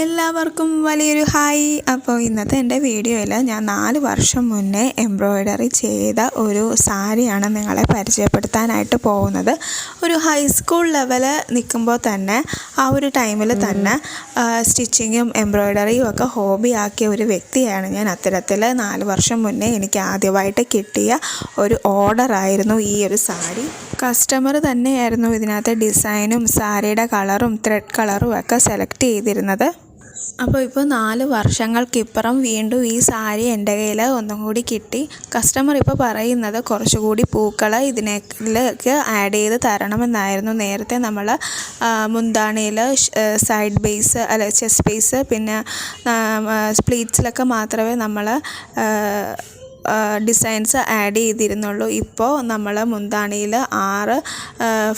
എല്ലാവർക്കും വലിയൊരു ഹായ്. അപ്പോൾ ഇന്നത്തെ എന്റെ വീഡിയോയിൽ ഞാൻ നാല് വർഷം മുന്നേ എംബ്രോയ്ഡറി ചെയ്ത ഒരു സാരിയാണ് നിങ്ങളെ പരിചയപ്പെടുത്താനായിട്ട് പോകുന്നത്. ഒരു ഹൈസ്കൂൾ ലെവൽ നിൽക്കുമ്പോൾ തന്നെ ആ ഒരു ടൈമിൽ തന്നെ സ്റ്റിച്ചിങ്ങും എംബ്രോയ്ഡറിയും ഒക്കെ ഹോബി ആക്കിയ ഒരു വ്യക്തിയാണ് ഞാൻ. അത്തരത്തിൽ നാല് വർഷം മുന്നേ എനിക്ക് ആദ്യമായിട്ട് കിട്ടിയ ഒരു ഓർഡറായിരുന്നു ഈ ഒരു സാരി. കസ്റ്റമർ തന്നെയായിരുന്നു ഇതിനകത്ത് ഡിസൈനും സാരിയുടെ കളറും ത്രെഡ് കളറും ഒക്കെ സെലക്ട് ചെയ്തിരുന്നത്. അപ്പോൾ ഇപ്പോൾ നാല് വർഷങ്ങൾക്കിപ്പുറം വീണ്ടും ഈ സാരി എന്റെ കയ്യിൽ ഒന്നും കൂടി കിട്ടി. കസ്റ്റമർ ഇപ്പോൾ പറയുന്നത് കുറച്ചുകൂടി പൂക്കൾ ഇതിനേക്ക് ആഡ് ചെയ്ത് തരണമെന്നായിരുന്നു. നേരത്തെ നമ്മൾ മുന്താണിയിൽ സൈഡ് ബേസ് അല്ല ചെസ്റ്റ് ബേസ് പിന്നെ സ്പ്ലീറ്റ്സിലൊക്കെ മാത്രമേ നമ്മൾ ഡിസൈൻസ് ആഡ് ചെയ്തിരുന്നുള്ളൂ. ഇപ്പോൾ നമ്മൾ മുന്താണിയിൽ ആറ്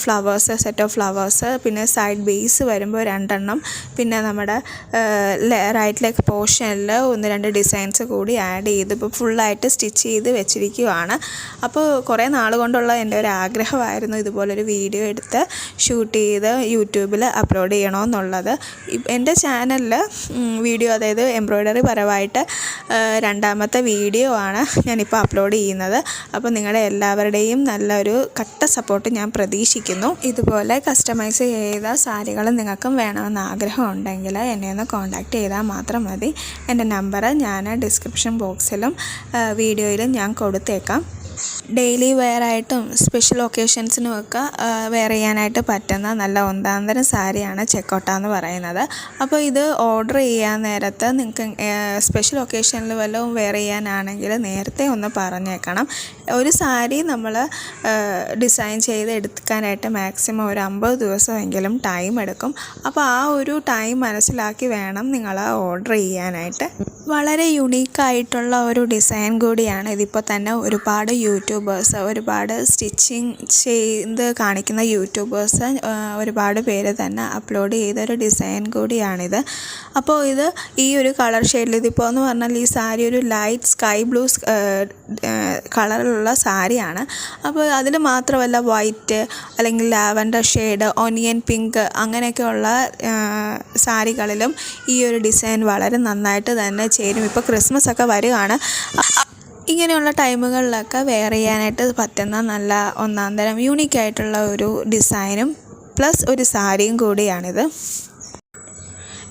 ഫ്ലവേഴ്സ് സെറ്റ് ഓഫ് ഫ്ലവേഴ്സ് പിന്നെ സൈഡ് ബേസ് വരുമ്പോൾ രണ്ടെണ്ണം പിന്നെ നമ്മുടെ റൈറ്റ് ലെഗ് പോർഷനിൽ ഒന്ന് രണ്ട് ഡിസൈൻസ് കൂടി ആഡ് ചെയ്ത് ഇപ്പോൾ ഫുള്ളായിട്ട് സ്റ്റിച്ച് ചെയ്ത് വെച്ചിരിക്കുവാണ്. അപ്പോൾ കുറേ നാൾ കൊണ്ടുള്ള എന്റെ ഒരു ആഗ്രഹമായിരുന്നു ഇതുപോലൊരു വീഡിയോ എടുത്ത് ഷൂട്ട് ചെയ്ത് യൂട്യൂബിൽ അപ്ലോഡ് ചെയ്യണമെന്നുള്ളത് എന്റെ ചാനലിൽ വീഡിയോ അതായത് എംബ്രോയ്ഡറി പരമായിട്ട് രണ്ടാമത്തെ വീഡിയോ ആണ്. ഞാനിപ്പോൾ അപ്ലോഡ് ചെയ്യുന്നത്. അപ്പോൾ നിങ്ങളുടെ എല്ലാവരുടെയും നല്ലൊരു കട്ട സപ്പോർട്ട് ഞാൻ പ്രതീക്ഷിക്കുന്നു. ഇതുപോലെ കസ്റ്റമൈസ് ചെയ്ത സാരികൾ നിങ്ങൾക്കും വേണമെന്ന് ആഗ്രഹമുണ്ടെങ്കിൽ എന്നെ ഒന്ന് കോൺടാക്റ്റ് ചെയ്താൽ മാത്രം മതി. എന്റെ നമ്പർ ഞാൻ ഡിസ്ക്രിപ്ഷൻ ബോക്സിലും വീഡിയോയിലും ഞാൻ കൊടുത്തേക്കാം. ഡെയിലി വെയറായിട്ടും സ്പെഷ്യൽ ഒക്കേഷൻസിനും ഒക്കെ വെയർ ചെയ്യാനായിട്ട് പറ്റുന്ന നല്ല ഒന്നാന്തരം സാരിയാണ് ചെക്കോട്ട എന്ന് പറയുന്നത്. അപ്പോൾ ഇത് ഓർഡർ ചെയ്യാൻ നേരത്ത് നിങ്ങൾക്ക് സ്പെഷ്യൽ ഒക്കേഷനിൽ വല്ലതും വെയർ ചെയ്യാനാണെങ്കിൽ നേരത്തെ ഒന്ന് പറഞ്ഞേക്കണം. ഒരു സാരി നമ്മൾ ഡിസൈൻ ചെയ്ത് എടുക്കാനായിട്ട് മാക്സിമം ഒരു അമ്പത് ദിവസമെങ്കിലും ടൈം എടുക്കും. അപ്പോൾ ആ ഒരു ടൈം മനസ്സിലാക്കി വേണം നിങ്ങൾ ഓർഡർ ചെയ്യാനായിട്ട്. വളരെ യുണീക്കായിട്ടുള്ള ഒരു ഡിസൈൻ കൂടിയാണ് ഇതിപ്പോൾ തന്നെ ഒരുപാട് യൂട്യൂബേഴ്സ് ഒരുപാട് സ്റ്റിച്ചിങ് ചെയ്ത് കാണിക്കുന്ന യൂട്യൂബേഴ്സ് ഒരുപാട് പേര് തന്നെ അപ്ലോഡ് ചെയ്ത ഒരു ഡിസൈൻ കൂടിയാണിത്. അപ്പോൾ ഇത് ഈ ഒരു കളർ ഷെയ്ഡിൽ ഇതിപ്പോൾ എന്ന് പറഞ്ഞാൽ ഈ സാരി ഒരു ലൈറ്റ് സ്കൈ ബ്ലൂ കളറിലുള്ള സാരിയാണ്. അപ്പോൾ അതിൽ മാത്രമല്ല വൈറ്റ് അല്ലെങ്കിൽ ലാവൻഡർ ഷെയ്ഡ് ഒനിയൻ പിങ്ക് അങ്ങനെയൊക്കെയുള്ള സാരികളിലും ഈ ഒരു ഡിസൈൻ വളരെ നന്നായിട്ട് തന്നെ ചേരും. ഇപ്പോൾ ക്രിസ്മസ് ഒക്കെ വരികയാണ്. ഇങ്ങനെയുള്ള ടൈമുകളിലൊക്കെ വെയർ ചെയ്യാനായിട്ട് പറ്റുന്ന നല്ല ഒന്നാം തരം യൂണിക്കായിട്ടുള്ള ഒരു ഡിസൈനും പ്ലസ് ഒരു സാരിയും കൂടിയാണിത്.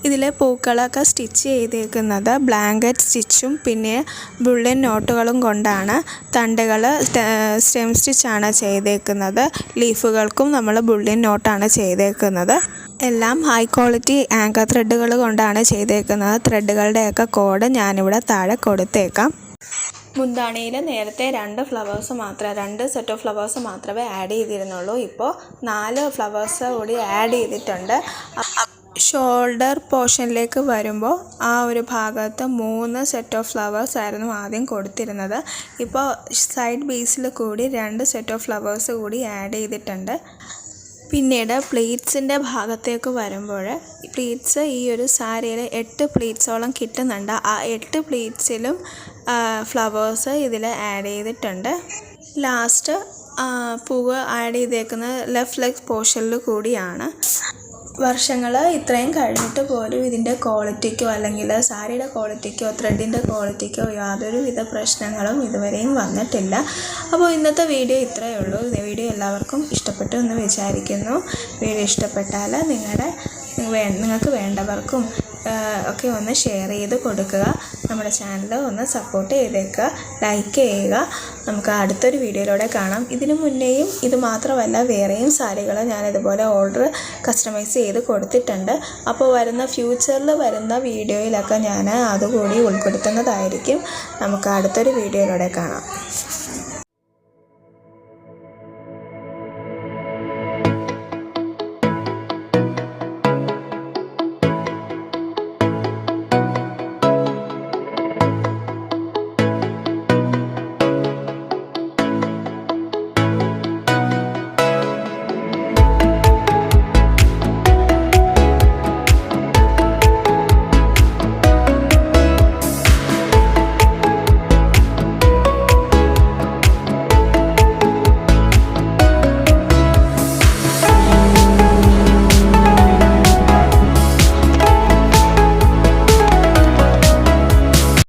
ഇതിലെ പൂക്കളൊക്കെ സ്റ്റിച്ച് ചെയ്തേക്കുന്നത് ബ്ലാങ്കറ്റ് സ്റ്റിച്ചും പിന്നെ ബുള്ളൻ നോട്ടുകളും കൊണ്ടാണ്. തണ്ടുകൾ സ്റ്റെം സ്റ്റിച്ചാണ് ചെയ്തേക്കുന്നത്. ലീഫുകൾക്കും നമ്മൾ ബുള്ളൻ നോട്ടാണ് ചെയ്തേക്കുന്നത്. എല്ലാം ഹൈ ക്വാളിറ്റി ആങ്കർ ത്രെഡുകൾ കൊണ്ടാണ് ചെയ്തേക്കുന്നത്. ത്രെഡുകളുടെയൊക്കെ കോഡ് ഞാനിവിടെ താഴെ കൊടുത്തേക്കാം. മുന്താണിയിൽ നേരത്തെ രണ്ട് ഫ്ലവേഴ്സ് മാത്രമേ രണ്ട് സെറ്റ് ഓഫ് ഫ്ലവേഴ്സ് മാത്രമേ ആഡ് ചെയ്തിരുന്നുള്ളൂ. ഇപ്പോൾ നാല് ഫ്ലവേഴ്സ് കൂടി ആഡ് ചെയ്തിട്ടുണ്ട്. ഷോൾഡർ പോർഷനിലേക്ക് വരുമ്പോൾ ആ ഒരു ഭാഗത്ത് മൂന്ന് സെറ്റ് ഓഫ് ഫ്ലവേഴ്സ് ആയിരുന്നു ആദ്യം കൊടുത്തിരുന്നത്. ഇപ്പോൾ സൈഡ് ബേസിൽ കൂടി രണ്ട് സെറ്റ് ഓഫ് ഫ്ലവേഴ്സ് കൂടി ആഡ് ചെയ്തിട്ടുണ്ട്. പിന്നീട് പ്ലീറ്റ്സിന്റെ ഭാഗത്തേക്ക് വരുമ്പോൾ പ്ലീറ്റ്സ് ഈ ഒരു സാരിയിൽ എട്ട് പ്ലീറ്റ്സോളം കിട്ടുന്നുണ്ട്. ആ എട്ട് പ്ലീറ്റ്സിലും ഫ്ലവേഴ്സ് ഇതിൽ ആഡ് ചെയ്തിട്ടുണ്ട്. ലാസ്റ്റ് പൂവ് ആഡ് ചെയ്തേക്കുന്നത് ലെഫ്റ്റ് ലെഗ് പോർഷനിൽ കൂടിയാണ്. വർഷങ്ങൾ ഇത്രയും കഴിഞ്ഞിട്ട് പോലും ഇതിന്റെ ക്വാളിറ്റിക്കോ അല്ലെങ്കിൽ സാരിയുടെ ക്വാളിറ്റിക്കോ ത്രെഡിന്റെ ക്വാളിറ്റിക്കോ യാതൊരു വിധ പ്രശ്നങ്ങളും ഇതുവരെയും വന്നിട്ടില്ല. അപ്പോൾ ഇന്നത്തെ വീഡിയോ ഇത്രയേ ഉള്ളൂ. വീഡിയോ എല്ലാവർക്കും ഇഷ്ടപ്പെട്ടു എന്ന് വിചാരിക്കുന്നു. വീഡിയോ ഇഷ്ടപ്പെട്ടാൽ നിങ്ങളുടെ നിങ്ങൾക്ക് വേണ്ടവർക്കും ഒക്കെ ഒന്ന് ഷെയർ ചെയ്ത് കൊടുക്കുക. നമ്മുടെ ചാനൽ ഒന്ന് സപ്പോർട്ട് ചെയ്തേക്കുക. ലൈക്ക് ചെയ്യുക. നമുക്ക് അടുത്തൊരു വീഡിയോയിലൂടെ കാണാം. ഇതിനു മുന്നേയും ഇത് മാത്രമല്ല വേറെയും സാരികൾ ഞാനിതുപോലെ ഓർഡർ കസ്റ്റമൈസ് ചെയ്ത് കൊടുത്തിട്ടുണ്ട്. അപ്പോൾ വരുന്ന ഫ്യൂച്ചറിൽ വരുന്ന വീഡിയോയിലൊക്കെ ഞാൻ അതുകൂടി ഉൾപ്പെടുത്തുന്നതായിരിക്കും. നമുക്ക് അടുത്തൊരു വീഡിയോയിലൂടെ കാണാം.